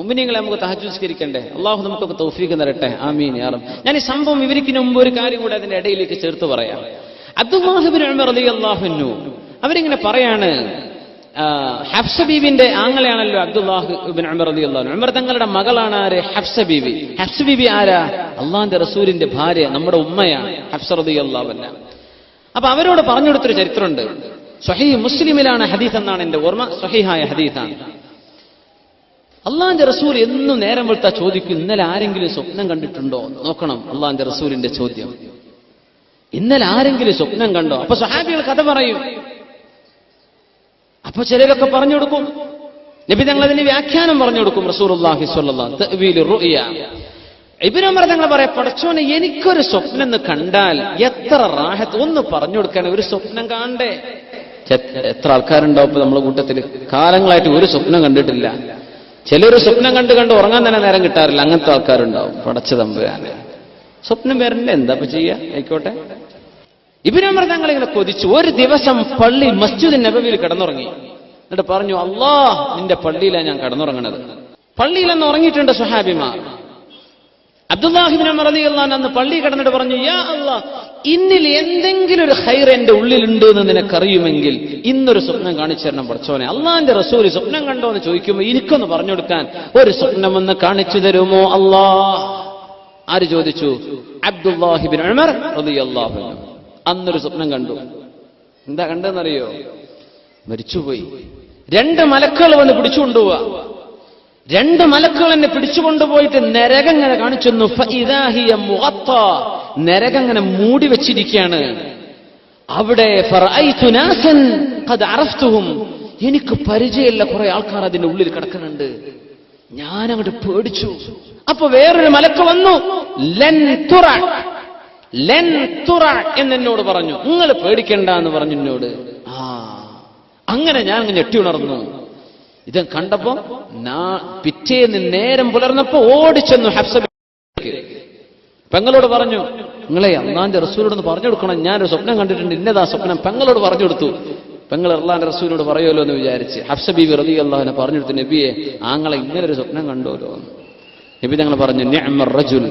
മുമ്പിനിങ്ങളെ നമുക്ക് തഹജുസ്കരിക്കണ്ടേ അള്ളാഹു നമുക്കൊക്കെ തൗഫീഖ് തരട്ടെ. ആമീൻ യാറും ഞാൻ ഈ സംഭവം ഇവർക്കിന് മുമ്പ് ഒരു കാര്യം കൂടെ അതിന്റെ ഇടയിലേക്ക് ചേർത്ത് പറയാം. അബ്ദുല്ലാഹിബിൻ ഉമർ അവരിങ്ങനെ പറയാണ് ഹഫ്സ ബീബിന്റെ ആങ്ങളെയാണല്ലോ അബ്ദുല്ലാഹ് ഇബ്ൻ ഉമർ റളിയല്ലാഹു അൻഹു. ഉമർ തങ്ങളുടെ മകളാണ് ആര്? ഹഫ്സ ബീബി ഹഫ്സ ബീബി ആരാ? അള്ളാഹിന്റെ റസൂലിന്റെ ഭാര്യ നമ്മുടെ ഉമ്മയാണ് ഹഫ്സ റളിയല്ലാഹു അൻഹ. അപ്പൊ അവരോട് പറഞ്ഞു കൊടുത്തൊരു ചരിത്രമുണ്ട്. സ്വഹീ മുസ്ലിമിലാണ് ഹദീസ് എന്നാണ് എന്റെ ഓർമ്മ. സ്വഹീഹായ ഹദീസാണ്. അള്ളാന്റെ റസൂൽ എന്നും നേരം വെളുത്താ ചോദിക്കും ഇന്നലെ ആരെങ്കിലും സ്വപ്നം കണ്ടിട്ടുണ്ടോ? നോക്കണം അള്ളാന്റെ റസൂലിന്റെ ചോദ്യം. ഇന്നലെ ആരെങ്കിലും സ്വപ്നം കണ്ടോ? അപ്പൊ സഹാബികൾ കഥ പറയും. അപ്പൊ ചിലരൊക്കെ പറഞ്ഞു കൊടുക്കും. നബി തങ്ങൾ അതിന് വ്യാഖ്യാനം പറഞ്ഞു കൊടുക്കും ഇബ്നു ഉമർ തങ്ങൾ പറയാം പടച്ചോനെ എനിക്കൊരു സ്വപ്നം എന്ന് കണ്ടാൽ എത്ര റാഹത്ത്? ഒന്ന് പറഞ്ഞു കൊടുക്കാൻ ഒരു സ്വപ്നം കാണണ്ടേ എത്ര ആൾക്കാരുണ്ടാവും ഇപ്പൊ നമ്മളെ കൂട്ടത്തിൽ കാലങ്ങളായിട്ട് ഒരു സ്വപ്നം കണ്ടിട്ടില്ല. ചിലർ സ്വപ്നം കണ്ട് കണ്ട് ഉറങ്ങാൻ തന്നെ നേരം കിട്ടാറില്ല. അങ്ങനത്തെ ആൾക്കാരുണ്ടാവും. പടച്ചു തമ്പുരാന് സ്വപ്നം വരണ്ടേ എന്താ ഇപ്പൊ ചെയ്യാ? ആയിക്കോട്ടെ. ഇബിനമർ തങ്ങൾ ഇങ്ങനെ കൊതിച്ചു. ഒരു ദിവസം പള്ളി മസ്ജിദ് നബവിയിൽ കിടന്നുറങ്ങി. എന്നിട്ട് പറഞ്ഞു അള്ളാ നിന്റെ പള്ളിയിലാണ് ഞാൻ കിടന്നുറങ്ങണത്. പള്ളിയിലെന്ന് ഉറങ്ങിയിട്ടുണ്ട് സുഹാബിമാർ അബ്ദുല്ലാഹിബിൻ അള്ളാൻ അന്ന് പള്ളി കടന്നിട്ട് പറഞ്ഞു യാ അല്ലാ ഇന്നിൽ എന്തെങ്കിലും ഒരു ഹൈർ എന്റെ ഉള്ളിലുണ്ട് എന്ന് നിനക്കറിയുമെങ്കിൽ ഇന്നൊരു സ്വപ്നം കാണിച്ചു തരണം പഠിച്ചോനെ അള്ളാന്റെ റസൂൽ സ്വപ്നം കണ്ടോ എന്ന് ചോദിക്കുമ്പോൾ എനിക്കൊന്ന് പറഞ്ഞു കൊടുക്കാൻ. ഒരു സ്വപ്നം ഒന്ന് കാണിച്ചു തരുമോ അള്ളാ? ആര് ചോദിച്ചു? അബ്ദുല്ലാഹിബിൻ അന്നൊരു സ്വപ്നം കണ്ടു. എന്താ കണ്ടെന്നറിയോ മരിച്ചുപോയി. രണ്ട് മലക്കുകൾ വന്ന് പിടിച്ചുകൊണ്ടുപോവാ. രണ്ട് മലക്കുകൾ എന്നെ പിടിച്ചുകൊണ്ടുപോയിട്ട് നരകങ്ങനെ കാണിച്ചെന്നു. നരകങ്ങനെ മൂടി വെച്ചിരിക്കുകയാണ്. അവിടെ എനിക്ക് പരിചയമില്ല കുറെ ആൾക്കാർ അതിന്റെ ഉള്ളിൽ കിടക്കുന്നുണ്ട്. ഞാൻ അങ്ങോട്ട് പേടിച്ചു. അപ്പൊ വേറൊരു മലക്ക് വന്നു. ലൻ തുറ ലൻ തുറ എന്നെന്നോട് പറഞ്ഞു. നിങ്ങൾ പേടിക്കണ്ട എന്ന് പറഞ്ഞു എന്നോട്. ആ അങ്ങനെ ഞാൻ ഞെട്ടി ഉണർന്നു. ഇത് കണ്ടപ്പോ പിറ്റേന്ന് നേരം പുലർന്നപ്പോ ഓടിച്ചെന്നു ഹഫ്സ പെങ്ങളോട് പറഞ്ഞു നിങ്ങളെ അള്ളാന്റെ റസൂലോട് പറഞ്ഞു കൊടുക്കണം. ഞാനൊരു സ്വപ്നം കണ്ടിട്ടുണ്ട്. ഇന്നതാ സ്വപ്നം. പെങ്ങളോട് പറഞ്ഞു കൊടുത്തു. പെങ്ങൾ അള്ളാന്റെ റസൂലിനോട് പറയുമല്ലോ എന്ന് വിചാരിച്ച് ഹഫ്സ ബീബി റബി അള്ളാഹിനെ പറഞ്ഞു കൊടുത്തു നബിയെ ആങ്ങളെ ഇങ്ങനെ ഒരു സ്വപ്നം കണ്ടോലോ നബി ഞങ്ങൾ പറഞ്ഞു റജുൽ.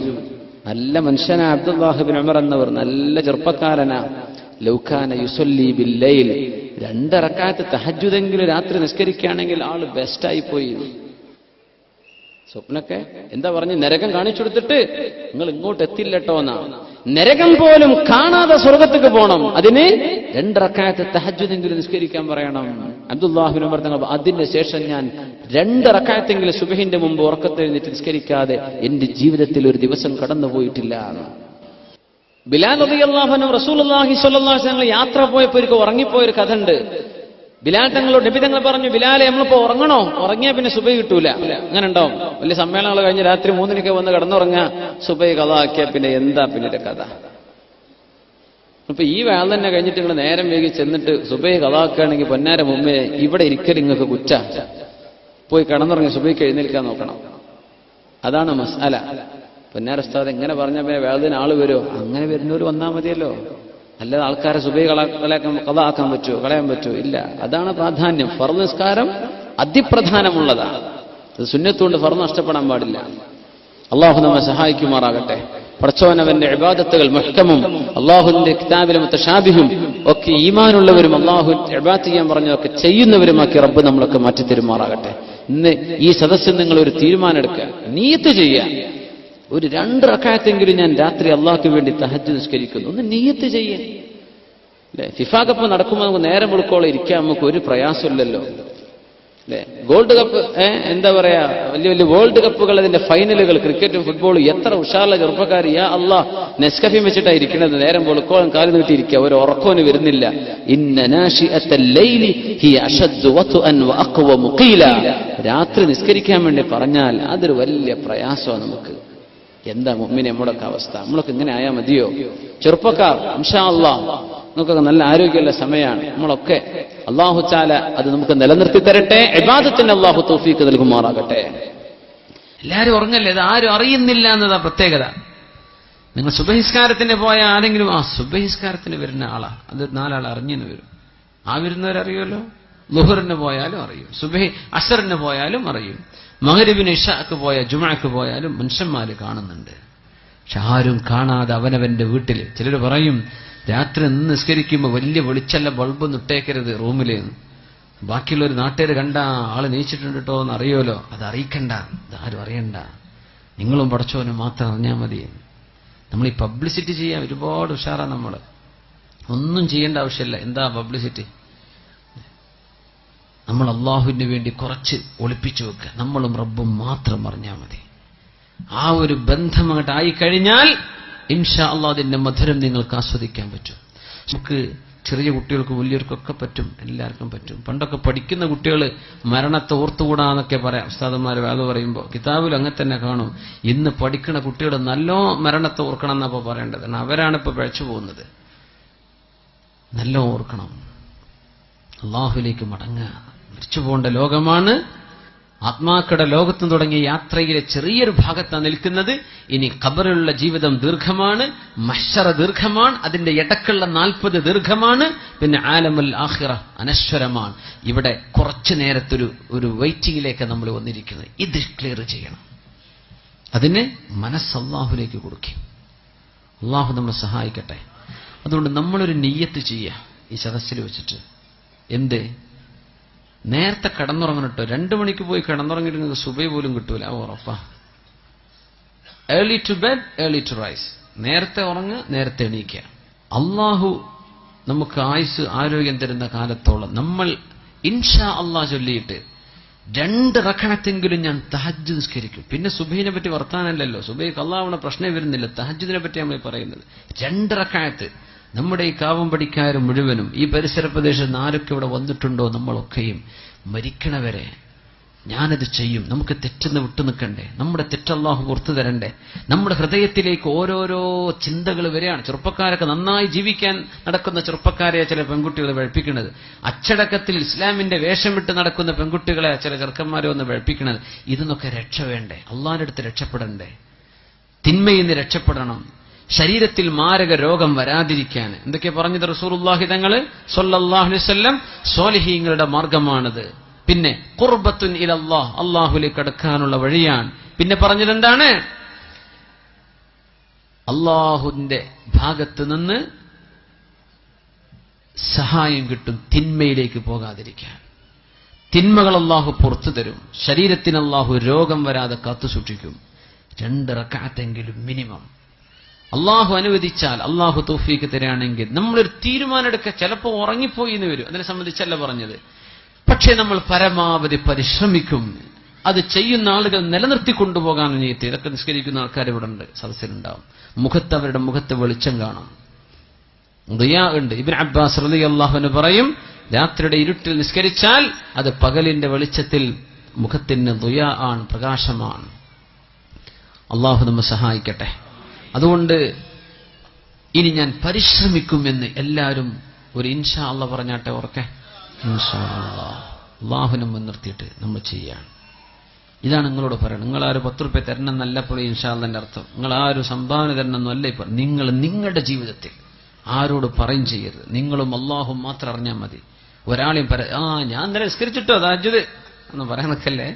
നല്ല മനുഷ്യനാ അബ്ദുല്ലാഹിബിൻ അമർ എന്നവർ നല്ല ചെറുപ്പക്കാരനാ. ലൗഖാന യുസൊല്ലി ബില്ലയിൽ രണ്ടറക്കാത്ത തഹജുദെങ്കിലും രാത്രി നിസ്കരിക്കുകയാണെങ്കിൽ ആൾ ബെസ്റ്റായി പോയി സ്വപ്നൊക്കെ എന്താ പറഞ്ഞ് നരകം കാണിച്ചു കൊടുത്തിട്ട് നിങ്ങൾ ഇങ്ങോട്ട് എത്തില്ലട്ടോ എന്നാ. നരകം പോലും കാണാതെ സ്വർഗത്തേക്ക് പോകണം അതിന് രണ്ടിറക്കായത്ത് തഹജുദെങ്കിലും നിസ്കരിക്കാൻ പറയണം. അബ്ദുല്ലാഹുബിൻ ഉമർ തങ്ങൾ അതിന് ശേഷം ഞാൻ രണ്ടിറക്കായത്തെങ്കിലും സുബഹിന്റെ മുമ്പ് ഉറക്കത്തെ എഴുന്നേറ്റ് നിസ്കരിക്കാതെ എന്റെ ജീവിതത്തിൽ ഒരു ദിവസം കടന്നുപോയിട്ടില്ല. എന്ന്. ബിലാൽ നബി റസൂലുള്ളാഹി സ്വല്ലല്ലാഹു അലൈഹി വസല്ലം യാത്ര പോയപ്പോൾ ഒരു ഉറങ്ങിപ്പോയൊരു കഥ ഉണ്ട് ബിലാൽ തങ്ങളോട് നബി തങ്ങൾ പറഞ്ഞു ബിലാലെ നമ്മളിപ്പോ ഉറങ്ങണോ? ഉറങ്ങിയാ പിന്നെ സുബൈ കിട്ടൂല. അങ്ങനെ ഉണ്ടാവും വലിയ സമ്മേളനങ്ങൾ കഴിഞ്ഞ് രാത്രി മൂന്നിനൊക്കെ വന്ന് കിടന്നുറങ്ങാ സുബൈ കഥ ആക്കിയ പിന്നെ എന്താ പിന്നെ കഥ? ഇപ്പൊ ഈ വേള തന്നെ കഴിഞ്ഞിട്ട് നിങ്ങൾ നേരം വേഗി ചെന്നിട്ട് സുബൈ കഥ ആക്കുകയാണെങ്കിൽ പൊന്നാര മുമ്പേ ഇവിടെ ഇരിക്കൽ നിങ്ങൾക്ക് കുറ്റ. പോയി കിടന്നുറങ്ങി സുബൈക്ക് എഴുന്നേൽക്കാൻ നോക്കണം. അതാണ് മസാല. പൊന്നാരസ്താദ് എങ്ങനെ പറഞ്ഞ പിന്നെ വേദന ആൾ വരുമോ അങ്ങനെ വരുന്നവർ വന്നാൽ മതിയല്ലോ. അല്ലാതെ ആൾക്കാരെ സുബൈ കളയാക്കാൻ കഥാക്കാൻ പറ്റുമോ കളയാൻ പറ്റുമോ ഇല്ല. അതാണ് പ്രാധാന്യം. ഫറു നിസ്കാരം അതിപ്രധാനമുള്ളതാണ് അത് സുന്നത്തുകൊണ്ട് ഫറു നഷ്ടപ്പെടാൻ പാടില്ല. അള്ളാഹു നമ്മെ സഹായിക്കുമാറാകട്ടെ. പടച്ചോനവന്റെ ഇബാദത്തുകൾ മുഹ്കമും അള്ളാഹുവിന്റെ കിതാബിലും ഷാബിഹും ഒക്കെ ഈമാനുള്ളവരും അള്ളാഹു ഇബാദത്ത് ചെയ്യാൻ പറഞ്ഞതൊക്കെ ചെയ്യുന്നവരുമാക്കി റബ്ബ് നമ്മളൊക്കെ മാറ്റി തരുമാറാകട്ടെ ഇന്ന് ഈ സദസ്സിൽ നിങ്ങൾ ഒരു തീരുമാനം എടുക്കുക. നീയത്ത് ചെയ്യുക. ഒരു രണ്ട് റക്കായത്തെങ്കിലും ഞാൻ രാത്രി അള്ളാഹ്ക്ക് വേണ്ടി തഹജ് നിസ്കരിക്കുന്നു. ഒന്ന് നീയത്ത് ചെയ്യേ. അല്ലെ? ഫിഫ കപ്പ് നടക്കുമ്പോൾ നമുക്ക് നേരം ഉൾക്കോളം ഇരിക്കാൻ നമുക്ക് ഒരു പ്രയാസമില്ലല്ലോ. അല്ലെ? ഗോൾഡ് കപ്പ് എന്താ പറയാ? വലിയ വലിയ വേൾഡ് കപ്പുകൾ അതിന്റെ ഫൈനലുകൾ ക്രിക്കറ്റും ഫുട്ബോളും എത്ര ഉഷാറുള്ള ചെറുപ്പക്കാർ യാ അള്ളാഹ് നെസ്കഫി വെച്ചിട്ടാണ് ഇരിക്കുന്നത് നേരം വെളുക്കോളം കാലം നീട്ടിയിരിക്കുക ഒരു ഉറക്കോന് വരുന്നില്ല. രാത്രി നിസ്കരിക്കാൻ വേണ്ടി പറഞ്ഞാൽ അതൊരു വലിയ പ്രയാസമാണ് നമുക്ക്. എന്താ മമ്മിന് നമ്മുടെയൊക്കെ അവസ്ഥ? നമ്മളൊക്കെ ഇങ്ങനെ ആയാൽ മതിയോ? ചെറുപ്പക്കാർ അള്ളാ നമുക്കൊക്കെ നല്ല ആരോഗ്യമുള്ള സമയമാണ്. നമ്മളൊക്കെ അള്ളാഹു ചാല അത് നമുക്ക് നിലനിർത്തി തരട്ടെ എബാദത്തിന് അള്ളാഹു തോഫീക്ക് നൽകുമാറാകട്ടെ. എല്ലാവരും ഉറങ്ങല്ലേ? ഇത് ആരും അറിയുന്നില്ല എന്നതാ പ്രത്യേകത. നിങ്ങൾ സുബഹിസ്കാരത്തിന് പോയ ആരെങ്കിലും ആ സുബഹിസ്കാരത്തിന് വരുന്ന ആളാ. അത് നാലാൾ അറിഞ്ഞെന്ന് വരും. ആ വരുന്നവരറിയുമല്ലോ? ലുഹറിന് പോയാലും അറിയും. സുബഹി അസറിന് പോയാലും അറിയും. മഹരിബിന് ഇഷാക്ക് പോയ ജുമാക്ക് പോയാലും മനുഷ്യന്മാർ കാണുന്നുണ്ട്. പക്ഷെ ആരും കാണാതെ അവനവന്റെ വീട്ടിൽ ചിലർ പറയും രാത്രി നിന്ന് നിസ്കരിക്കുമ്പോൾ വലിയ വെളിച്ചല്ല ബൾബ് നിട്ടേക്കരുത് റൂമിൽ ബാക്കിയുള്ളൊരു നാട്ടുകാർ കണ്ട ആൾ നീച്ചിട്ടുണ്ട് കേട്ടോ എന്ന് അറിയുമല്ലോ അത് അറിയിക്കണ്ട ഇതാരും അറിയണ്ട. നിങ്ങളും പഠിച്ചവനും മാത്രം അറിഞ്ഞാൽ മതി. നമ്മൾ ഈ പബ്ലിസിറ്റി ചെയ്യാൻ ഒരുപാട് ഉഷാറാണ് നമ്മൾ ഒന്നും ചെയ്യേണ്ട ആവശ്യമില്ല. എന്താ പബ്ലിസിറ്റി? നമ്മൾ അള്ളാഹുവിന് വേണ്ടി കുറച്ച് ഒളിപ്പിച്ചു വെക്കുക നമ്മളും റബ്ബും മാത്രം അറിഞ്ഞാൽ മതി. ആ ഒരു ബന്ധം അങ്ങോട്ട് ആയിക്കഴിഞ്ഞാൽ ഇൻഷാ അള്ളാഹ് മധുരം നിങ്ങൾക്ക് ആസ്വദിക്കാൻ പറ്റും. നമുക്ക് ചെറിയ കുട്ടികൾക്ക് വലിയവർക്കൊക്കെ പറ്റും എല്ലാവർക്കും പറ്റും. പണ്ടൊക്കെ പഠിക്കുന്ന കുട്ടികൾ മരണത്തെ ഓർത്തുകൂടാന്നൊക്കെ പറയാം. ഉസ്താദന്മാർ വേദ പറയുമ്പോൾ കിതാബിൽ അങ്ങനെ തന്നെ കാണും. ഇന്ന് പഠിക്കുന്ന കുട്ടികൾ നല്ലോ മരണത്തെ ഓർക്കണം എന്നപ്പോൾ പറയേണ്ടത്. അവരാണ് ഇപ്പോൾ പിഴച്ചു പോകുന്നത്. നല്ല ഓർക്കണം. അള്ളാഹുലേക്ക് മടങ്ങുക. മരിച്ചു പോകേണ്ട ലോകമാണ്. ആത്മാക്കളുടെ ലോകത്തു തുടങ്ങിയ യാത്രയിലെ ചെറിയൊരു ഭാഗത്താണ് നിൽക്കുന്നത്. ഇനി ഖബറിലുള്ള ജീവിതം ദീർഘമാണ്. മഷറ ദീർഘമാണ്. അതിന്റെ ഇടക്കുള്ള നാൽപ്പത് ദീർഘമാണ്. പിന്നെ ആലമുൽ ആഹിറ അനശ്വരമാണ്. ഇവിടെ കുറച്ചു നേരത്തൊരു ഒരു വെയിറ്റിംഗിലേക്ക് നമ്മൾ വന്നിരിക്കുന്നത് ഇത് ക്ലിയർ ചെയ്യണം. അതിന് മനസ്സ് അള്ളാഹുലേക്ക് കൊടുക്കും അള്ളാഹു നമ്മളെ സഹായിക്കട്ടെ. അതുകൊണ്ട് നമ്മളൊരു നെയ്യത്ത് ചെയ്യുക. ഈ സദസ്സിൽ വെച്ചിട്ട്. എന്ത്? നേരത്തെ കിടന്നുറങ്ങണം രണ്ടു മണിക്ക് പോയി കിടന്നുറങ്ങിയിരുന്നത് സുബൈ പോലും കിട്ടൂല അത് ഉറപ്പാ. Early to bed early to rise നേരത്തെ ഉറങ്ങുക നേരത്തെ എണീക്കുക അള്ളാഹു നമുക്ക് ആയുസ് ആരോഗ്യം തരുന്ന കാലത്തോളം നമ്മൾ ഇൻഷാ അള്ളാഹ് ചൊല്ലിയിട്ട് രണ്ട് റക്കണത്തെങ്കിലും ഞാൻ തഹജ് നിസ്കരിക്കും. പിന്നെ സുബൈനെ പറ്റി വർത്താനല്ലല്ലോ. സുബൈക്ക് അള്ളാഹുടെ പ്രശ്നമേ വരുന്നില്ല. തഹജ്ജിനെ പറ്റി നമ്മൾ പറയുന്നത്. രണ്ട് റക്കായത്ത് നമ്മുടെ ഈ കാവം പഠിക്കാർ മുഴുവനും ഈ പരിസര പ്രദേശത്ത് ആരൊക്കെ ഇവിടെ വന്നിട്ടുണ്ടോ നമ്മളൊക്കെയും മരിക്കണവരെ ഞാനത് ചെയ്യും. നമുക്ക് തെറ്റെന്ന് വിട്ടു നിൽക്കണ്ടേ? നമ്മുടെ തെറ്റല്ലാഹു പുറത്തു തരണ്ടേ? നമ്മുടെ ഹൃദയത്തിലേക്ക് ഓരോരോ ചിന്തകൾ വരികയാണ്. ചെറുപ്പക്കാരൊക്കെ നന്നായി ജീവിക്കാൻ നടക്കുന്ന ചെറുപ്പക്കാരെ ചില പെൺകുട്ടികൾ വെഴുപ്പിക്കുന്നത് അച്ചടക്കത്തിൽ ഇസ്ലാമിന്റെ വേഷം വിട്ട് നടക്കുന്ന പെൺകുട്ടികളെ ചില ചെറുക്കന്മാരെ ഒന്ന് വെഴുപ്പിക്കുന്നത് ഇതെന്നൊക്കെ രക്ഷ വേണ്ടേ? അള്ളാഹിന്റെ അടുത്ത് രക്ഷപ്പെടണ്ടേ? തിന്മയിൽ നിന്ന് രക്ഷപ്പെടണം. ശരീരത്തിൽ മാരക രോഗം വരാതിരിക്കാൻ. എന്തൊക്കെ പറഞ്ഞത് റസൂറുല്ലാഹി തങ്ങൾ? സൊല്ലാഹുലിസ്വല്ലം വല്ലം സോലിഹീങ്ങളുടെ മാർഗമാണത്. പിന്നെ കുർബത്തുൻ ഇലല്ലാ അള്ളാഹുലേക്ക് അടുക്കാനുള്ള വഴിയാണ്. പിന്നെ പറഞ്ഞത് എന്താണ്? അള്ളാഹുവിന്റെ ഭാഗത്ത് നിന്ന് സഹായം കിട്ടും തിന്മയിലേക്ക് പോകാതിരിക്കാൻ. തിന്മകൾ അള്ളാഹു പുറത്തു തരും. ശരീരത്തിന് അള്ളാഹു രോഗം വരാതെ കാത്തു സൂക്ഷിക്കും രണ്ട് റക്കാത്തെങ്കിലും മിനിമം. അള്ളാഹു അനുവദിച്ചാൽ അള്ളാഹു തോഫീക്ക് തരാണെങ്കിൽ നമ്മളൊരു തീരുമാനമെടുക്കുക ചിലപ്പോൾ ഉറങ്ങിപ്പോയി എന്ന് വരും. അതിനെ സംബന്ധിച്ചല്ല പറഞ്ഞത്. പക്ഷേ നമ്മൾ പരമാവധി പരിശ്രമിക്കും. അത് ചെയ്യുന്ന ആളുകൾ നിലനിർത്തി കൊണ്ടുപോകാൻ ചെയ്യത്തി ഇതൊക്കെ നിസ്കരിക്കുന്ന ആൾക്കാർ ഇവിടെ ഉണ്ട്. സദസ്സിലുണ്ടാവും. മുഖത്ത് അവരുടെ മുഖത്ത് വെളിച്ചം കാണാം. ദുയാ ഉണ്ട്. ഇബിൻ അബ്ബാസ് റലി അള്ളാഹുവിന് പറയും രാത്രിയുടെ ഇരുട്ടിൽ നിസ്കരിച്ചാൽ അത് പകലിന്റെ വെളിച്ചത്തിൽ മുഖത്തിന് ദുയാ ആണ് പ്രകാശമാണ്. അള്ളാഹു നമ്മെ സഹായിക്കട്ടെ. അതുകൊണ്ട് ഇനി ഞാൻ പരിശ്രമിക്കുമെന്ന് എല്ലാവരും ഒരു ഇൻഷാ അള്ള പറഞ്ഞാട്ടെ ഓർക്കെ ഇൻഷാ അള്ളാഹുനെ മുൻനിർത്തിയിട്ട് നമ്മൾ ചെയ്യാണ് ഇതാണ് നിങ്ങളോട് പറയുന്നത് നിങ്ങൾ ആ ഒരു പത്ത് റുപ്യ തരണം എന്നല്ലപ്പോഴും ഇൻഷാല്ലന്റെ അർത്ഥം. നിങ്ങൾ ആ ഒരു സംഭാവന തരണം എന്നല്ല ഇപ്പൊ. നിങ്ങൾ നിങ്ങളുടെ ജീവിതത്തിൽ ആരോട് പറയും ചെയ്യരുത്. നിങ്ങളും അള്ളാഹും മാത്രം അറിഞ്ഞാൽ മതി. ഒരാളെയും പറ ആ ഞാൻ നിരസ്കരിച്ചിട്ടോ അതാജ്യത് താജുദ് എന്ന് പറയാൻ നിൽക്കല്ലേ?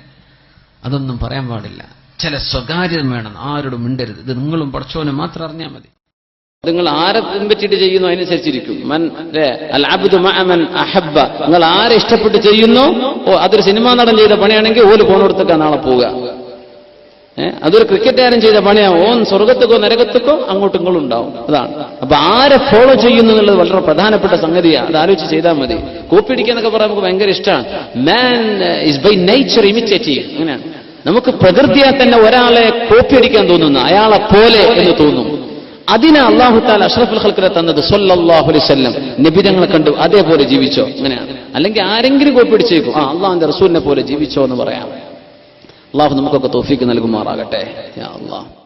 അതൊന്നും പറയാൻ പാടില്ല. ചില സ്വകാര്യത വേണം. ആരോടും മിണ്ടരുത്. ഇത് നിങ്ങളും പഠിച്ചോനെ മാത്രം അറിഞ്ഞാൽ മതി. നിങ്ങൾ ആരെ പിൻപറ്റിയിട്ട് ചെയ്യുന്നു? അതിനനുസരിച്ചിരിക്കും. അഹബ്ബ. നിങ്ങൾ ആരെ ഇഷ്ടപ്പെട്ട് ചെയ്യുന്നു? ഓ അതൊരു സിനിമാ നടൻ ചെയ്ത പണിയാണെങ്കിൽ ഓൽ പോണോടത്തേക്കാ നാളെ പോവുക. അതൊരു ക്രിക്കറ്റുകാരൻ ചെയ്ത പണിയാ. ഓൻ സ്വർഗത്തേക്കോ നരകത്തേക്കോ അങ്ങോട്ടും ഇങ്ങോട്ടും ഉണ്ടാവും. അതാണ്. അപ്പൊ ആരെ ഫോളോ ചെയ്യുന്നു എന്നുള്ളത് വളരെ പ്രധാനപ്പെട്ട സംഗതിയാണ് അത് ആലോചിച്ച് ചെയ്താൽ മതി. കോപ്പി അടിക്കാന്നൊക്കെ പറയാൻ നമുക്ക് ഭയങ്കര ഇഷ്ടമാണ് man is by nature imitative അങ്ങനെയാണ്. നമുക്ക് പ്രകൃതിയെ തന്നെ ഒരാളെ കോപ്പി അടിക്കാൻ തോന്നുന്നു അയാളെ പോലെ എന്ന് തോന്നും. അതിനെ അള്ളാഹു താല അഷ്റഫുൽ ഹൽക്കരെ തന്നത് സൊല്ലാഹു അലൈവല്ലം നിബിരങ്ങളെ കണ്ടു അതേപോലെ ജീവിച്ചോ? അങ്ങനെയാണ്. അല്ലെങ്കിൽ ആരെങ്കിലും കോപ്പി അടിച്ചേക്കും. ആ അള്ളാഹിന്റെ റസൂലിനെ പോലെ ജീവിച്ചോ എന്ന് പറയാം. അള്ളാഹു നമുക്കൊക്കെ തോഫിക്ക് നൽകുമാറാകട്ടെ. അള്ളാഹ്.